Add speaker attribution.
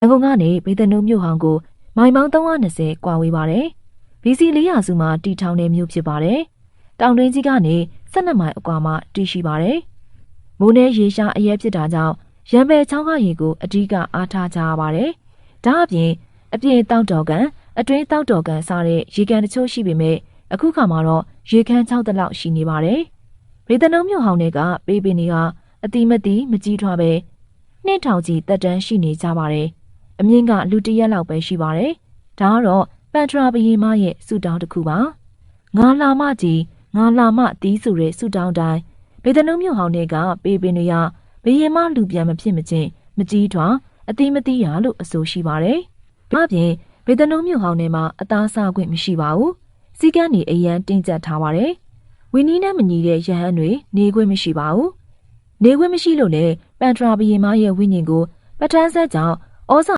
Speaker 1: ရန်ကုန်ကနေဗေဒနုမြို့ဟောင်းကိုမိုင်ပေါင်း320ကွာဝေးပါတယ်။ BC 400စုမှာတီထောင်တဲ့မြို့ဖြစ်ပါတယ်။တောင်တွင်းကြီးကနေ12မိုင်အကွာမှာတည်ရှိပါတယ်။မိုးနဲ့ရေရှားအရဲဖြစ်တာကြောင့်ရံပယ်ချောင်းကရေကိုအဓိကအားထားကြရပါတယ်။ဒါအပြင်အပြင်တောက်တော်ကန်အတွင်းတောက်တော်ကန်စားတဲ့ရေကန်တချို့ရှိပေမဲ့အခုခါမှာတော့ရေခမ်း6တလောက်ရှိနေပါတယ်။ဗေဒနုမြို့ဟောင်းတွေကပေးပင်တွေကအတိမတိမကြီးထွားပဲနှင်းထောင်ကြီးတက်တန်းရှိနေကြပါတယ်။ အမြင့်ကလူတရက်လောက်ပဲရှိပါတယ်။ဒါကတော့ပန်ထရာဘုရင်မရဲ့ဆူတောင်းတစ်ခုပါ။ငါလာမကြီးငါလာမတီးဆိုတဲ့ဆူတောင်းတိုင်းဘေဒနုံမြို့ဟောင်းတွေကပေးပင်တွေကဘုရင်မလူပြန်မဖြစ်မချင်းမကြီးထွာအတိမတိရလို့အဆိုရှိပါတယ်။ဒါ့အပြင်ဘေဒနုံမြို့ဟောင်းထဲမှာအသားစားခွင့်မရှိပါဘူး။စီကန်းနေအရန်တင်းကျပ်ထားပါတယ်။ဝင်းနီးနဲ့မညီတဲ့ရဟန်းတွေနေခွင့်မရှိပါဘူး။နေခွင့်မရှိလို့လည်းပန်ထရာဘုရင်မရဲ့ဝိညာဉ်ကိုပဋ္ဌာန်းဆက်ကြောင့်ဩဇာ